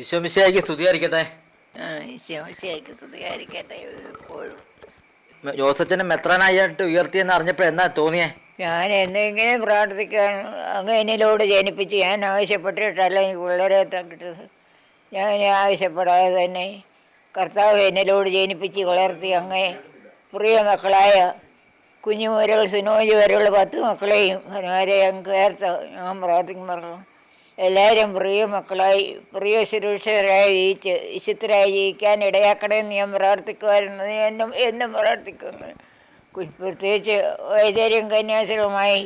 ഈശോമിശിയായിക്ക് സ്തുതിയായിരിക്കട്ടെ. ശിവശിയായിക്ക് സ്തുതിയായിരിക്കട്ടെ എപ്പോഴും. ജോസച്ചനെ മെത്രാനായിട്ട് ഉയർത്തിയെന്ന് അറിഞ്ഞപ്പോൾ എന്നാ തോന്നിയേ? ഞാൻ എന്തെങ്കിലും പ്രാർത്ഥിക്കാൻ അങ്ങ് എന്നിലോട് ജനിപ്പിച്ച് ഞാൻ ആവശ്യപ്പെട്ടിട്ടല്ല എനിക്ക് വളരെ കിട്ടത് ഞാൻ ആവശ്യപ്പെടാതെ തന്നെ കർത്താവ് എന്നിലോട് ജനിപ്പിച്ച് വളർത്തി അങ്ങേ പ്രിയ മക്കളായ കുഞ്ഞുമുരകൾ സുനോജി വരെയുള്ള പത്ത് മക്കളെയും അവരെ അങ്ങ് ചേർത്ത് ഞാൻ പ്രാർത്ഥിക്കുമ്പോൾ എല്ലാവരും പ്രിയ മക്കളായി പ്രിയ ശുരൂഷകരായി ജീവിച്ച് വിശുദ്ധരായി ജീവിക്കാൻ ഇടയാക്കണമെന്ന് ഞാൻ പ്രാർത്ഥിക്കുമായിരുന്നു. എന്നും എന്നും പ്രാർത്ഥിക്കുന്നു. പ്രത്യേകിച്ച് വൈദ്യരും കന്യാസ്ത്രവുമായി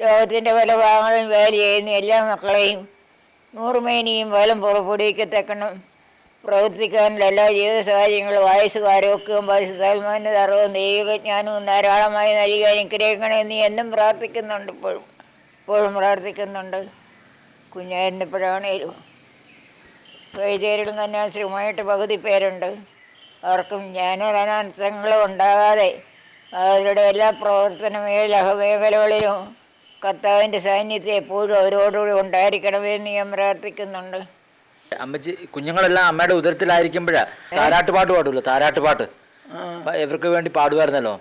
ലോകത്തിന്റെ പല ഭാഗങ്ങളും വേല ചെയ്യുന്ന എല്ലാ മക്കളെയും നൂറുമേനിയും പോലും പുറപ്പെടുവിക്കത്തക്കണം പ്രവർത്തിക്കാനുള്ള എല്ലാ ജീവിത സാഹചര്യങ്ങളും വയസ്സും ആരോഗ്യവും പരിശുദ്ധാത്മാവിന്റെ അറിവും ദൈവജ്ഞാനവും ധാരാളമായി നൽകി അനുഗ്രഹിക്കണമെന്ന് എന്നും പ്രാർത്ഥിക്കുന്നുണ്ട്. ഇപ്പോഴും ഇപ്പോഴും പ്രാർത്ഥിക്കുന്നുണ്ട്. കുഞ്ഞായിരുന്നപ്പോഴാണേലും തന്നെ ശ്രീമായിട്ട് പകുതി പേരുണ്ട്. അവർക്കും ജ്ഞാനരനാർത്ഥങ്ങളും ഉണ്ടാകാതെ അവരുടെ എല്ലാ പ്രവർത്തന മേഖല മേഖലകളിലും കർത്താവിന്റെ സാന്നിധ്യം എപ്പോഴും അവരോടുകൂടി ഉണ്ടായിരിക്കണമെന്ന് ഞാൻ പ്രാർത്ഥിക്കുന്നുണ്ട്. അമ്മച്ചി കുഞ്ഞുങ്ങളെല്ലാം അമ്മയുടെ ഉദരത്തിലായിരിക്കുമ്പോഴാണ് താരാട്ട് പാട്ട് പാടുമല്ലോ താരാട്ടുപാട്ട് ഇവർക്ക് വേണ്ടി പാടുമായിരുന്നല്ലോ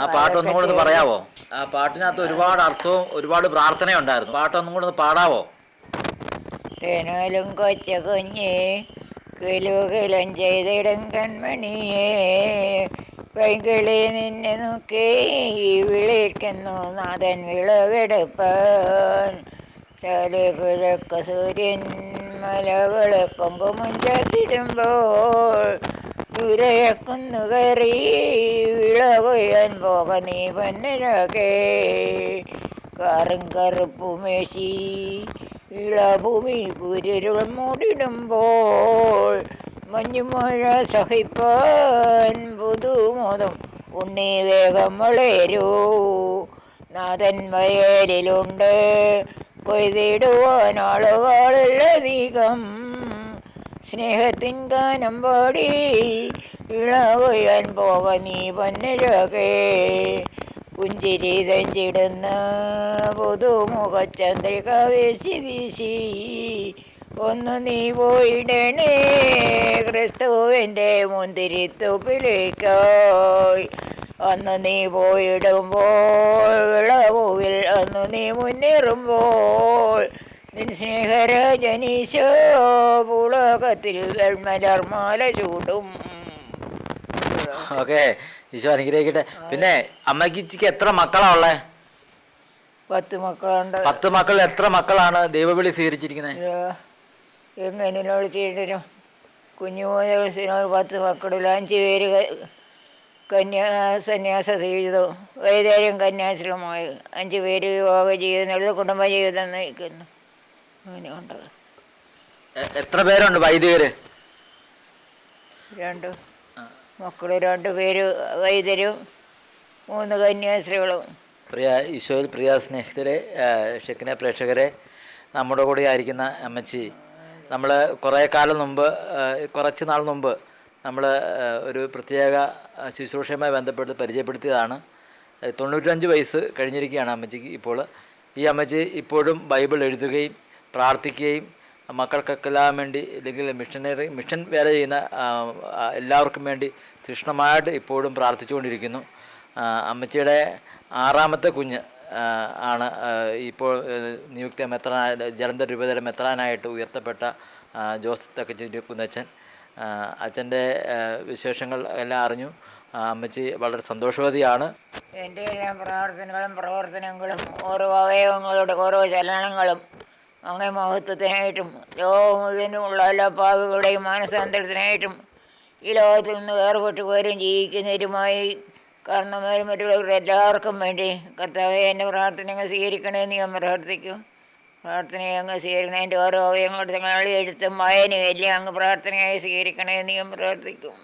ആ പാട്ടൊന്നും കൂടെ ഒന്ന് പറയാവോ? ആ പാട്ടിനകത്ത് ഒരുപാട് അർത്ഥവും ഒരുപാട് പ്രാർത്ഥനയുണ്ടായിരുന്നു. പാട്ടൊന്നും കൂടെ ഒന്ന് പാടാവോ? തേനാലും കൊച്ച കുഞ്ഞേ കിലുകിലും ചെയ്തിടും കൺമണിയേ. പൈകിളി നിന്നെ നോക്കി വിളിക്കുന്നു നാഥൻ വിളവെടുപ്പാൻ ചാൽ കിഴക്ക് സൂര്യൻ മലകളെ കൊമ്പുമുഞ്ചത്തിടുമ്പോൾ ചാത്തിടുമ്പോൾ ദൂരയക്കുന്നു കയറി വിളകൊയ്യാൻ പോക നീ പന്നരകേ കാറും കറുപ്പുമേശി ഇളഭൂമി കുരുരുൾ മൂടിടുമ്പോൾ മഞ്ഞുമഴ സഹിപ്പാൻ പുതുമോദം ഉണ്ണി വേഗം വളരൂ. നാഥൻ വയലിലുണ്ട്. കൊയ്തിടുവാൻ ആളുകളിലധികം. സ്നേഹത്തിൻ ഗാനം പാടി ഇളകൊയ്യാൻ പോവ നീ പന്നരകേ പുഞ്ചിരി തഞ്ചിടുന്ന പുതുമുഖചന്ദ്രിക വീശി വീശി. ഒന്ന് നീ പോയിടണേ ക്രിസ്തുവിന്റെ മുന്തിരിത്തുപ്പിലേക്കായി അന്ന് നീ പോയിടുമ്പോൾ വിളവുവിൽ അന്ന് നീ മുന്നേറുമ്പോൾ നിൻ സ്നേഹരാജനീശോ പുളകത്തിൽ വെൽമലർമാല ചൂടും. ഓക്കെ. ഈശോ അനുഗ്രഹിക്കട്ടെ. പിന്നെ അമ്മക്കിച്ചിക്ക് എത്ര മക്കളാ ഉള്ളേ? പത്ത് മക്കളുണ്ട്. പത്ത് മക്കൾ എത്ര മക്കളാണ് ദൈവവിളി സ്വീകരിച്ചിരിക്കുന്നത്? എങ്ങനെയോട് ചെയ്തിരും കുഞ്ഞു മുതൽ പത്ത് മക്കളിൽ അഞ്ച് പേര് കന്യാ സന്യാസ ജീവിതം വൈദ്യരും കന്യാശ്രമമായി അഞ്ച് പേര് യോഗ ജീവിതം നല്ല കുടുംബ ജീവിതം നയിക്കുന്നു. അങ്ങനെയുണ്ട് എത്ര പേരുണ്ട് വൈദികര്? രണ്ട്. മക്കൾ രണ്ട് പേര് വൈദ്യരും മൂന്ന് കന്യാസ്ത്രീകളും. പ്രിയ ഈശോയിൽ പ്രിയ സ്നേഹിതരെ ഷെക്കിന പ്രേക്ഷകരെ നമ്മുടെ കൂടെ ആയിരിക്കുന്ന അമ്മച്ചി നമ്മൾ കുറേ കാലം മുമ്പ് കുറച്ച് നാൾ മുമ്പ് നമ്മൾ ഒരു പ്രത്യേക ശുശ്രൂഷയുമായി ബന്ധപ്പെട്ട് പരിചയപ്പെടുത്തിയതാണ്. തൊണ്ണൂറ്റഞ്ച് വയസ്സ് കഴിഞ്ഞിരിക്കുകയാണ് അമ്മച്ചിക്ക് ഇപ്പോൾ. ഈ അമ്മച്ചി ഇപ്പോഴും ബൈബിൾ എഴുതുകയും പ്രാർത്ഥിക്കുകയും മക്കൾക്കെല്ലാം വേണ്ടി അല്ലെങ്കിൽ മിഷനറി മിഷൻ വേല ചെയ്യുന്ന എല്ലാവർക്കും വേണ്ടി തീക്ഷ്ണമായിട്ട് ഇപ്പോഴും പ്രാർത്ഥിച്ചുകൊണ്ടിരിക്കുന്നു. അമ്മച്ചിയുടെ ആറാമത്തെ കുഞ്ഞ് ആണ് ഇപ്പോൾ നിയുക്ത മെത്രാനായ ജലന്ധർ രൂപതയുടെ മെത്രാനായിട്ട് ഉയർത്തപ്പെട്ട ജോസ് തക്കച്ചേരി കുന്നച്ചൻ അച്ഛന്റെ വിശേഷങ്ങൾ എല്ലാം അറിഞ്ഞു. അമ്മച്ചി വളരെ സന്തോഷവതിയാണ്. എന്റെ എല്ലാ പ്രവർത്തനങ്ങളും പ്രവർത്തനങ്ങളും ഓരോ അവയവങ്ങളുടെ ഓരോ ചലനങ്ങളും അങ്ങനെ മഹത്വത്തിനായിട്ടും ലോകം മുഴുവനുമുള്ള എല്ലാ പാവികളുടെയും മാനസാന്തരത്തിനായിട്ടും ഈ ലോകത്തിൽ നിന്ന് വേർപെട്ട് പോരും ജീവിക്കുന്നവരുമായി കാരണമാരും മറ്റുള്ളവരുടെ എല്ലാവർക്കും വേണ്ടി കർത്താവെ എന്റെ പ്രാർത്ഥനകൾ സ്വീകരിക്കണമെന്ന് ഞാൻ പ്രാർത്ഥിക്കും. പ്രാർത്ഥനയെ അങ്ങ് സ്വീകരിക്കണം എന്റെ ഓരോ അവയവങ്ങളുടെ തങ്ങളുടെ എഴുത്തും വായനയും എല്ലാം അങ്ങ് പ്രാർത്ഥനയായി സ്വീകരിക്കണമെന്ന് ഞാൻ പ്രാർത്ഥിക്കും.